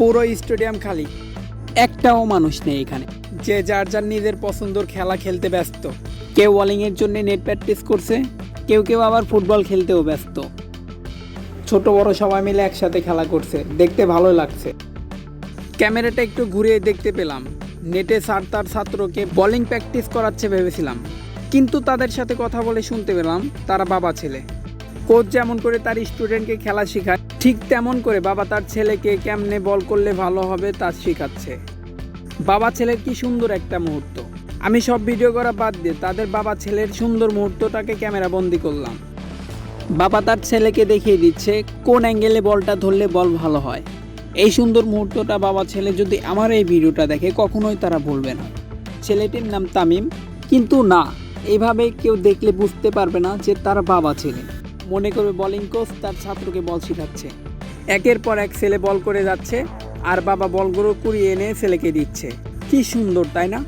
পুরো স্টেডিয়াম খালি। একটাও মানুষ নেই এখানে। যে যার যার নিজের পছন্দর খেলা খেলতে ব্যস্ত। কেউ বোলিংয়ের জন্য নেট প্র্যাকটিস করছে, কেউ কেউ আবার ফুটবল খেলতেও ব্যস্ত। ছোট বড় সবাই মিলে একসাথে খেলা করছে, দেখতে ভালো লাগছে। ক্যামেরাটা একটু ঘুরিয়ে দেখতে পেলাম। নেটে স্যার তার ছাত্রকে বোলিং প্র্যাকটিস করাচ্ছে ভেবেছিলাম। কিন্তু তাদের সাথে কথা বলে শুনতে পেলাম, তারা বাবা ছেলে। কোচ যেমন করে তার স্টুডেন্টকে খেলা শেখায় ঠিক তেমন করে বাবা তার ছেলেকে কেমনে বল করলে ভালো হবে তা শেখাচ্ছে। বাবা ছেলের কি সুন্দর একটা মুহূর্ত। আমি সব ভিডিও করা বাদ দিয়ে তাদের বাবা ছেলের সুন্দর মুহূর্তটাকে ক্যামেরা বন্দি করলাম। বাবা তার ছেলেকে দেখিয়ে দিচ্ছে, কোন অ্যাঙ্গেলে বলটা ধরলে বল ভালো হয়। এই সুন্দর মুহূর্তটা বাবা ছেলে যদি আমার এই ভিডিওটা দেখে, কখনোই তারা বলবে না। ছেলেটির নাম তামিম। কিন্তু না এইভাবে কেউ দেখলে বুঝতে পারবে না যে তার বাবা ছেলে। মনে করবে বলিং কোচ তার ছাত্রকে বল শিখাচ্ছে। একের পর এক ছেলে বল করে যাচ্ছে, আর বাবা বলগুলো কুড়িয়ে এনে ছেলেকে দিচ্ছে। কি সুন্দর, তাই না?